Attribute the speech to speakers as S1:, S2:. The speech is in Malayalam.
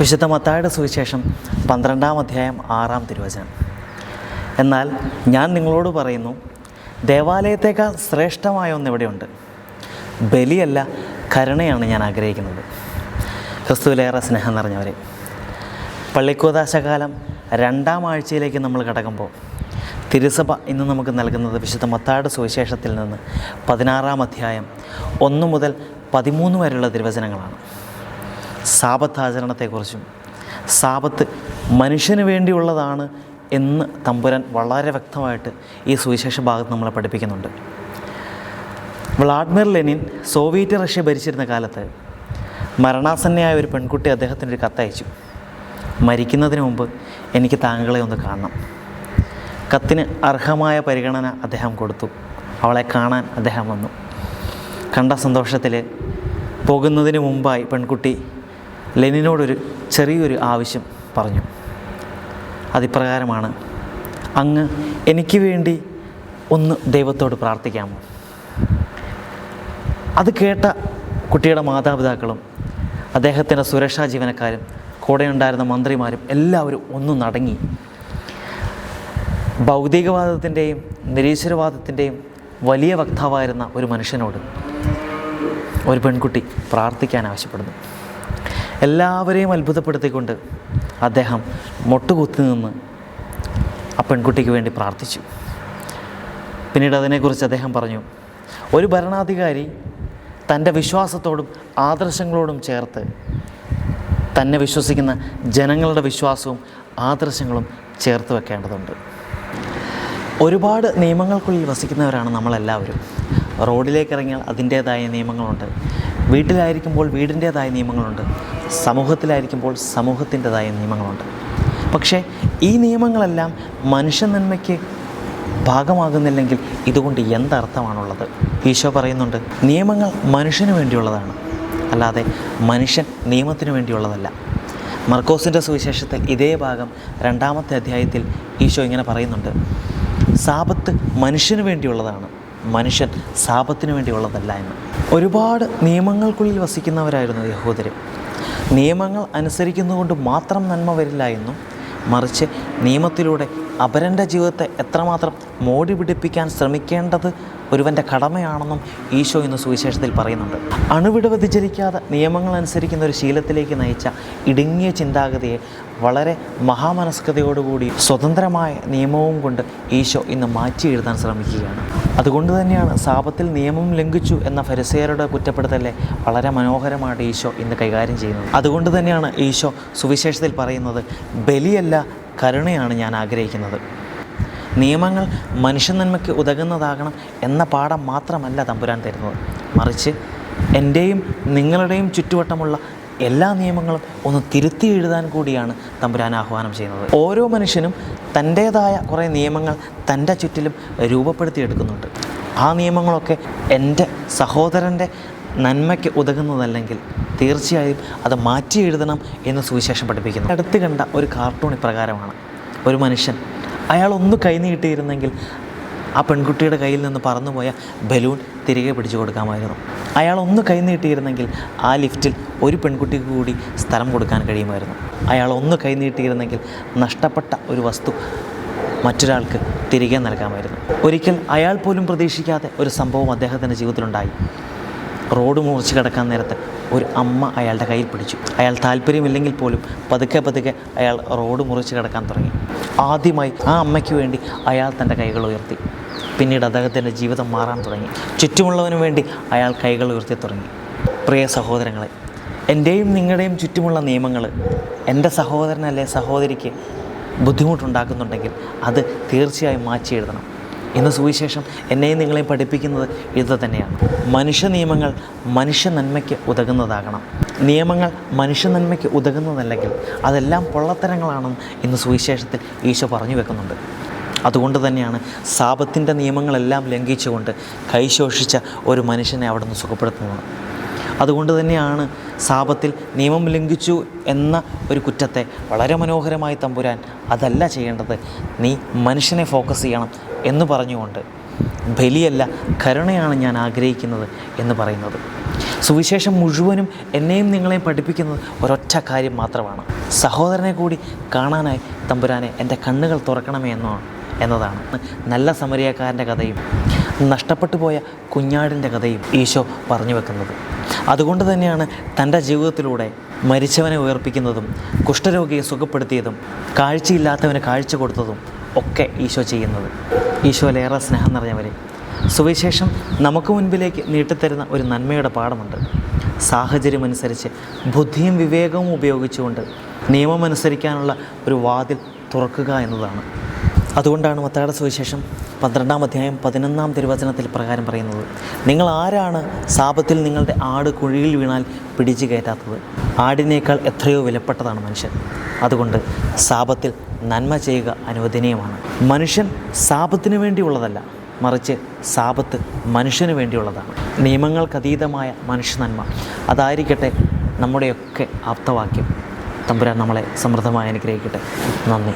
S1: വിശുദ്ധ മത്തായുടെ സുവിശേഷം പന്ത്രണ്ടാം അധ്യായം ആറാം തിരുവചനം. എന്നാൽ ഞാൻ നിങ്ങളോട് പറയുന്നു ദേവാലയത്തേക്കാൾ ശ്രേഷ്ഠമായ ഒന്ന് ഇവിടെയുണ്ട്. ബലിയല്ല കരുണയാണ് ഞാൻ ആഗ്രഹിക്കുന്നത്. ക്രിസ്തുവിലേറെ സ്നേഹം നിറഞ്ഞവരെ പള്ളിക്കൂതാശകാലം രണ്ടാം ആഴ്ചയിലേക്ക് നമ്മൾ കടക്കുമ്പോൾ തിരുസഭ ഇന്ന് നമുക്ക് നൽകുന്നത് വിശുദ്ധ മത്തായുടെ സുവിശേഷത്തിൽ നിന്ന് പതിനാറാം അധ്യായം ഒന്ന് മുതൽ പതിമൂന്ന് വരെയുള്ള തിരുവചനങ്ങളാണ്. സാപത്ത് ആചരണത്തെക്കുറിച്ചും സാപത്ത് മനുഷ്യന് വേണ്ടിയുള്ളതാണ് എന്ന് തമ്പുരാൻ വളരെ വ്യക്തമായിട്ട് ഈ സുവിശേഷ ഭാഗത്ത് നമ്മളെ പഠിപ്പിക്കുന്നുണ്ട്. വ്ളാഡിമിർ ലെനിൻ സോവിയറ്റ് റഷ്യ ഭരിച്ചിരുന്ന കാലത്ത് മരണാസന്നയായ ഒരു പെൺകുട്ടി അദ്ദേഹത്തിന് ഒരു കത്തയച്ചു. മരിക്കുന്നതിന് മുമ്പ് എനിക്ക് താങ്കളെ ഒന്ന് കാണണം. കത്തിന് അർഹമായ പരിഗണന അദ്ദേഹം കൊടുത്തു. അവളെ കാണാൻ അദ്ദേഹം വന്നു. കണ്ട സന്തോഷത്തിൽ പോകുന്നതിന് മുമ്പായി പെൺകുട്ടി ലെനിനോടൊരു ചെറിയൊരു ആവശ്യം പറഞ്ഞു. അതിപ്രകാരമാണ് അങ്ങ് എനിക്ക് വേണ്ടി ഒന്ന് ദൈവത്തോട് പ്രാർത്ഥിക്കാമോ? അത് കേട്ട കുട്ടിയുടെ മാതാപിതാക്കളും അദ്ദേഹത്തിന്റെ സുരക്ഷാ ജീവനക്കാരും കൂടെ ഉണ്ടായിരുന്ന മന്ത്രിമാരും എല്ലാവരും ഒന്നും നടങ്ങി. ഭൗതികവാദത്തിന്റെയും നിരീശ്വരവാദത്തിന്റെയും വലിയ വക്താവായിരുന്ന ഒരു മനുഷ്യനോട് ഒരു പെൺകുട്ടി പ്രാർത്ഥിക്കാൻ ആവശ്യപ്പെടുന്നു. എല്ലാവരെയും അത്ഭുതപ്പെടുത്തിക്കൊണ്ട് അദ്ദേഹം മുട്ടുകുത്തി നിന്ന് ആ പെൺകുട്ടിക്ക് വേണ്ടി പ്രാർത്ഥിച്ചു. പിന്നീട് അതിനെക്കുറിച്ച് അദ്ദേഹം പറഞ്ഞു ഒരു ഭരണാധികാരി തന്റെ വിശ്വാസത്തോടും ആദർശങ്ങളോടും ചേർത്ത് തന്നെ വിശ്വസിക്കുന്ന ജനങ്ങളുടെ വിശ്വാസവും ആദർശങ്ങളും ചേർത്ത് വെക്കേണ്ടതുണ്ട്. ഒരുപാട് നിയമങ്ങൾക്കുള്ളിൽ വസിക്കുന്നവരാണ് നമ്മളെല്ലാവരും. റോഡിലേക്ക് ഇറങ്ങിയാൽ അതിന്റേതായ നിയമങ്ങളുണ്ട്. വീട്ടിലായിരിക്കുമ്പോൾ വീടിന്റേതായ നിയമങ്ങളുണ്ട്. സമൂഹത്തിലായിരിക്കുമ്പോൾ സമൂഹത്തിന്റെതായ നിയമങ്ങളുണ്ട്. പക്ഷേ ഈ നിയമങ്ങളെല്ലാം മനുഷ്യ നന്മയ്ക്ക് ഭാഗമാകുന്നില്ലെങ്കിൽ ഇതുകൊണ്ട് എന്തർത്ഥമാണുള്ളത്? ഈശോ പറയുന്നുണ്ട് നിയമങ്ങൾ മനുഷ്യന് വേണ്ടിയുള്ളതാണ് അല്ലാതെ മനുഷ്യൻ നിയമത്തിന് വേണ്ടിയുള്ളതല്ല. മർക്കോസിന്റെ സുവിശേഷത്തിൽ ഇതേ ഭാഗം രണ്ടാമത്തെ അധ്യായത്തിൽ ഈശോ ഇങ്ങനെ പറയുന്നുണ്ട് സാപത്ത് മനുഷ്യന് വേണ്ടിയുള്ളതാണ് മനുഷ്യൻ സാപത്തിന് വേണ്ടിയുള്ളതല്ല എന്ന്. ഒരുപാട് നിയമങ്ങൾക്കുള്ളിൽ വസിക്കുന്നവരായിരുന്നു യഹൂദർ നിയമങ്ങൾ അനുസരിക്കുന്നതുകൊണ്ട് മാത്രം നന്മ വരില്ല എന്നും മറിച്ച് നിയമത്തിലൂടെ അപരന്റെ ജീവിതത്തെ എത്രമാത്രം മോടി പിടിപ്പിക്കാൻ ശ്രമിക്കേണ്ടത് ഒരുവന്റെ കടമയാണെന്നും ഈശോ ഇന്ന് സുവിശേഷത്തിൽ പറയുന്നുണ്ട്. അണുവിട വ്യതിചലിക്കാതെ നിയമങ്ങൾ അനുസരിക്കുന്ന ഒരു ശീലത്തിലേക്ക് നയിച്ച ഇടുങ്ങിയ ചിന്താഗതിയെ വളരെ മഹാമനസ്കതയോടുകൂടി സ്വതന്ത്രമായ നിയമവും കൊണ്ട് ഈശോ ഇന്ന് മാറ്റി എഴുതാൻ ശ്രമിക്കുകയാണ്. അതുകൊണ്ട് തന്നെയാണ് സാപത്തിൽ നിയമം ലംഘിച്ചു എന്ന ഫരിസേയരുടെ കുറ്റപ്പെടുത്തലെ വളരെ മനോഹരമായിട്ട് ഈശോ ഇന്ന് കൈകാര്യം ചെയ്യുന്നത്. അതുകൊണ്ട് തന്നെയാണ് ഈശോ സുവിശേഷത്തിൽ പറയുന്നത് ബലിയല്ല കരുണയാണ് ഞാൻ ആഗ്രഹിക്കുന്നത്. നിയമങ്ങൾ മനുഷ്യ നന്മയ്ക്ക് ഉതകുന്നതാകണം എന്ന പാഠം മാത്രമല്ല തമ്പുരാൻ തരുന്നത്. മറിച്ച് എന്റെയും നിങ്ങളുടെയും ചുറ്റുവട്ടമുള്ള എല്ലാ നിയമങ്ങളും ഒന്ന് തിരുത്തി എഴുതാൻ കൂടിയാണ് തമ്പുരാൻ ആഹ്വാനം ചെയ്യുന്നത്. ഓരോ മനുഷ്യനും തന്റേതായ കുറേ നിയമങ്ങൾ തന്റെ ചുറ്റിലും രൂപപ്പെടുത്തിയെടുക്കുന്നുണ്ട്. ആ നിയമങ്ങളൊക്കെ എന്റെ സഹോദരന്റെ നന്മയ്ക്ക് ഉതകുന്നതല്ലെങ്കിൽ തീർച്ചയായും അത് മാറ്റി എഴുതണം എന്ന് സുവിശേഷം പഠിപ്പിക്കുന്നു. അടുത്ത് കണ്ട ഒരു കാർട്ടൂൺ ഇപ്രകാരമാണ്. ഒരു മനുഷ്യൻ അയാൾ ഒന്ന് കൈ നീട്ടിയിരുന്നെങ്കിൽ ആ പെൺകുട്ടിയുടെ കയ്യിൽ നിന്ന് പറന്നുപോയ ബലൂൺ തിരികെ പിടിച്ചു കൊടുക്കാമായിരുന്നു. അയാൾ ഒന്ന് കൈ നീട്ടിയിരുന്നെങ്കിൽ ആ ലിഫ്റ്റിൽ ഒരു പെൺകുട്ടിക്ക് കൂടി സ്ഥലം കൊടുക്കാൻ കഴിയുമായിരുന്നു. അയാൾ ഒന്ന് കൈ നീട്ടിയിരുന്നെങ്കിൽ നഷ്ടപ്പെട്ട ഒരു വസ്തു മറ്റൊരാൾക്ക് തിരികെ നൽകാമായിരുന്നു. ഒരിക്കൽ അയാൾ പോലും പ്രതീക്ഷിക്കാതെ ഒരു സംഭവം അദ്ദേഹത്തിന്റെ ജീവിതത്തിലുണ്ടായി. റോഡ് മുറിച്ച് കിടക്കാൻ നേരത്ത് ഒരു അമ്മ അയാളുടെ കയ്യിൽ പിടിച്ചു. അയാൾ താല്പര്യമില്ലെങ്കിൽ പോലും പതുക്കെ പതുക്കെ അയാൾ റോഡ് മുറിച്ച് കിടക്കാൻ തുടങ്ങി. ആദ്യമായി ആ അമ്മയ്ക്ക് വേണ്ടി അയാൾ തന്റെ കൈകൾ ഉയർത്തി. പിന്നീട് അദ്ദേഹത്തിന്റെ ജീവിതം മാറാൻ തുടങ്ങി. ചുറ്റുമുള്ളവന് വേണ്ടി അയാൾ കൈകൾ ഉയർത്തി തുടങ്ങി. പ്രിയ സഹോദരങ്ങളെ എന്റെയും നിങ്ങളുടെയും ചുറ്റുമുള്ള നിയമങ്ങൾ എന്റെ സഹോദരനല്ലേ സഹോദരിക്ക് ബുദ്ധിമുട്ടുണ്ടാക്കുന്നുണ്ടെങ്കിൽ അത് തീർച്ചയായും മാറ്റി എഴുതണം ഇന്ന് സുവിശേഷം എന്നെയും നിങ്ങളെയും പഠിപ്പിക്കുന്നത് ഇത് തന്നെയാണ് മനുഷ്യ നിയമങ്ങൾ മനുഷ്യ നന്മയ്ക്ക് ഉതകുന്നതാകണം. നിയമങ്ങൾ മനുഷ്യ നന്മയ്ക്ക് ഉതകുന്നതല്ലെങ്കിൽ അതെല്ലാം പൊള്ളത്തരങ്ങളാണെന്ന് ഇന്ന് സുവിശേഷത്തിൽ ഈശോ പറഞ്ഞു വെക്കുന്നുണ്ട്. അതുകൊണ്ട് തന്നെയാണ് സാപത്തിന്റെ നിയമങ്ങളെല്ലാം ലംഘിച്ചുകൊണ്ട് കൈശോഷിച്ച ഒരു മനുഷ്യനെ അവിടെ നിന്ന് സുഖപ്പെടുത്തുന്നത്. അതുകൊണ്ട് തന്നെയാണ് സാപത്തിൽ നിയമം ലംഘിച്ചു എന്ന ഒരു കുറ്റത്തെ വളരെ മനോഹരമായി തമ്പുരാൻ അതല്ല ചെയ്യേണ്ടത്. നീ മനുഷ്യനെ ഫോക്കസ് ചെയ്യണം. എന്ന് പറഞ്ഞുകൊണ്ട് ബലിയല്ല കരുണയാണ് ഞാൻ ആഗ്രഹിക്കുന്നത് എന്ന് പറയുന്നത്. സുവിശേഷം മുഴുവനും എന്നെയും നിങ്ങളെയും പഠിപ്പിക്കുന്നത് ഒരൊറ്റ കാര്യം മാത്രമാണ്. സഹോദരനെ കൂടി കാണാനായി തമ്പുരാനെ എന്റെ കണ്ണുകൾ തുറക്കണമേ എന്നോ എന്നതാണ്. നല്ല സമരിയക്കാരന്റെ കഥയും നഷ്ടപ്പെട്ടു പോയ കുഞ്ഞാടിന്റെ കഥയും ഈശോ പറഞ്ഞു വെക്കുന്നത്. അതുകൊണ്ട് തന്നെയാണ് തന്റെ ജീവിതത്തിലൂടെ മരിച്ചവനെ ഉയർപ്പിക്കുന്നതും കുഷ്ഠരോഗിയെ സുഖപ്പെടുത്തിയതും കാഴ്ചയില്ലാത്തവന് കാഴ്ച കൊടുത്തതും ഒക്കെ ഈശോ ചെയ്യുന്നത്. ഈശോയിലേറെ സ്നേഹം നിറഞ്ഞവരെ സുവിശേഷം നമുക്ക് മുൻപിലേക്ക് നീട്ടിത്തരുന്ന ഒരു നന്മയുടെ പാഠമുണ്ട്. സാഹചര്യമനുസരിച്ച് ബുദ്ധിയും വിവേകവും ഉപയോഗിച്ചുകൊണ്ട് നിയമമനുസരിക്കാനുള്ള ഒരു വാതിൽ തുറക്കുക എന്നതാണ്. അതുകൊണ്ടാണ് മത്തായുടെ സുവിശേഷം പന്ത്രണ്ടാം അധ്യായം പതിനൊന്നാം തിരുവചനത്തിൽ പ്രകാരം പറയുന്നത്. നിങ്ങൾ ആരാണ് സാപത്തിൽ നിങ്ങളുടെ ആട് കുഴിയിൽ വീണാൽ പിടിച്ചു കയറ്റാത്തത്? ആടിനേക്കാൾ എത്രയോ വിലപ്പെട്ടതാണ് മനുഷ്യൻ. അതുകൊണ്ട് സാപത്തിൽ നന്മ ചെയ്യുക അനുവദനീയമാണ്. മനുഷ്യൻ സാപത്തിന് വേണ്ടിയുള്ളതല്ല മറിച്ച് സാപത്ത് മനുഷ്യന് വേണ്ടിയുള്ളതാണ്. നിയമങ്ങൾക്കതീതമായ മനുഷ്യ നന്മ അതായിരിക്കട്ടെ നമ്മുടെയൊക്കെ ആപ്തവാക്യം. തമ്പുരാൻ നമ്മളെ സമൃദ്ധമായി അനുഗ്രഹിക്കട്ടെ. നന്ദി.